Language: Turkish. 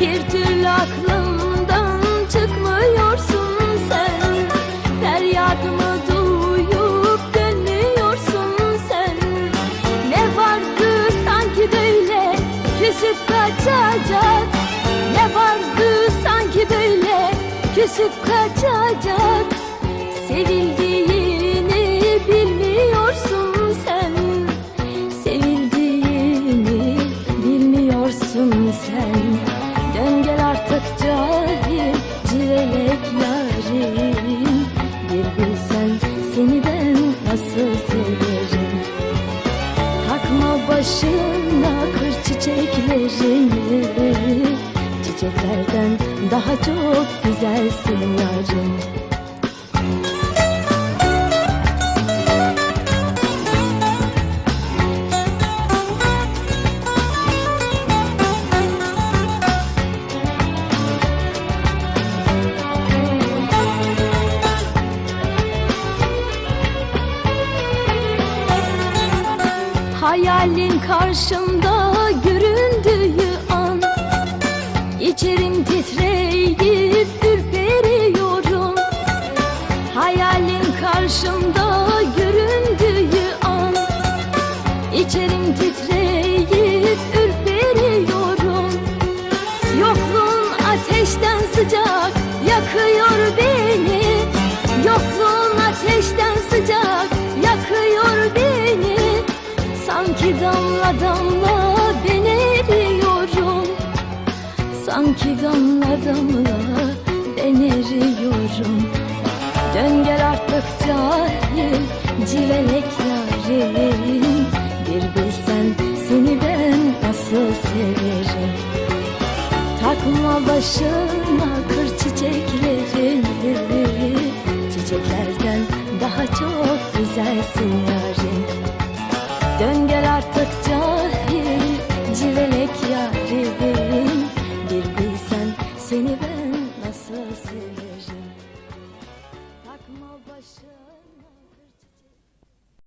Bir türlü aklımdan çıkmıyorsun sen. Feryadımı duyup dönmüyorsun sen. Ne vardı sanki böyle küsüp kaçacak? Ne vardı sanki böyle küsüp kaçacak? Sevildiğini bilmiyorsun sen. Sevildiğini bilmiyorsun sen artık cahil civelek yarim Bir bilsen seni ben nasıl severim? Takma başına kır çiçeklerini Çiçeklerden daha çok güzelsin yarım Hayalin karşımda göründüğü an İçerim titreyip ürperiyorum. Hayalin karşımda damla ben eriyorum Sanki damla damla ben eriyorum Dön gel artık cahil civelek yarim Bir bilsen seni ben nasıl severim. Takma başına kır çiçeklerini Çiçeklerden daha çok güzelsin yarim Dön gel artık cahil civelek yarim. Bir bilsen seni ben nasıl severim Takma başına